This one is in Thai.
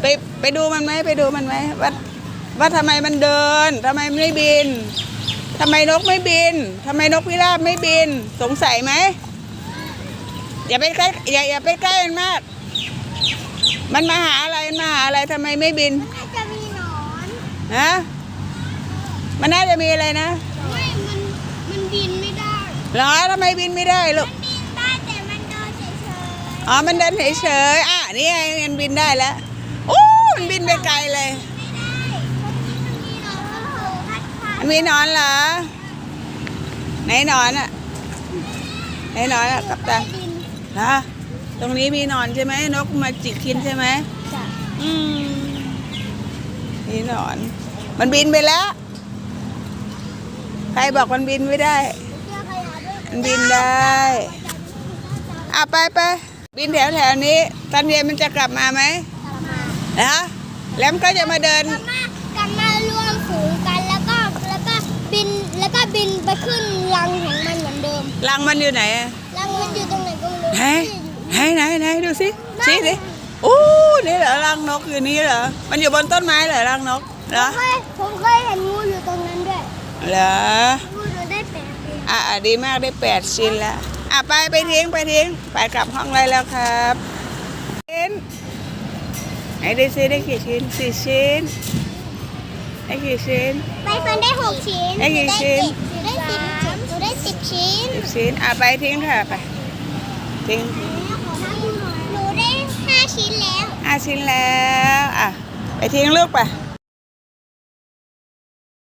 ไปไปดูมันไหมไปดูมันไหมว่าว่าทำไมมันเดินทำไมมันไม่บินทำไมนกไม่บินทำไมนกพิราบไม่บิน สงสัยไหมอย่าไปใกล้อย่าอย่าไปใกล้มันมาก มันมาหาอะไรมันมาหาอะไรทำไมไม่บินน่าจะมีหนอนฮะมันน่าจะมีอะไรนะไม่มันมันบินไม่ได้เหรอทำไมบินไม่ได้ลูกมันบินได้แต่มันเดินเฉยอ๋อมันเดินเฉยๆอะนี่ไงมันบินได้แล้ว โอ้มันบินไปไกลเลยๆไม่ได้เพราะที่มันมีหนอนมันโผล่พัดผ่านมันมีหนอนเหรอ ไหนหนอนอะไหนหนอนอะกับตาใต้ดินฮะตรงนี้มีหนอนใช่ไหมนกมาจิกกินใช่ไหมจ้ะอืมมีหนอน มันบินไปแล้ว ใครบอกมันบินไม่ได้เจอขยะด้วยมันบินได้อะไปไปบินแถวแถวๆนี้ ตอนเย็นมันจะกลับมาไหมกลับมา นะแล้วมันก็จะมาเดิน กลับมากลับมารวมฝูงกันแล้วก็แล้วก็บินแล้วก็บินไปขึ้นรังของมันเหมือนเดิมรังมันอยู่ไหนอะรังมันอยู่ตรงไหนก็ไม่รู้ไหนไหนไหนไหนดูสิชี้สิโอ้นี่เหรอรังนกอยู่นี่เหรอมันอยู่บนต้นไม้เหรอรังนกเหรอผมเคยผมเคยเห็นงูอยู่ตรงนั้นด้วยเหรองูหนูได้แปดตัวอะอะดีมากได้แปดชิ้นแล้วอะไปไปทิ้งไปทิ้งไปกลับห้องเลยแล้วครับชิ้น ไหนดูสิได้กี่ชิ้นสี่ชิ้นได้กี่ชิ้นใบเฟิร์นได้หกชิ้นได้กี่ชิ้น หนูได้สิบหนูได้สิบชิ้นสิบชิ้นอะไปทิ้งค่ะไปทิ้งหนูได้ห้าชิ้นแล้วห้าชิ้นแล้วอะไปทิ้งลูกไปห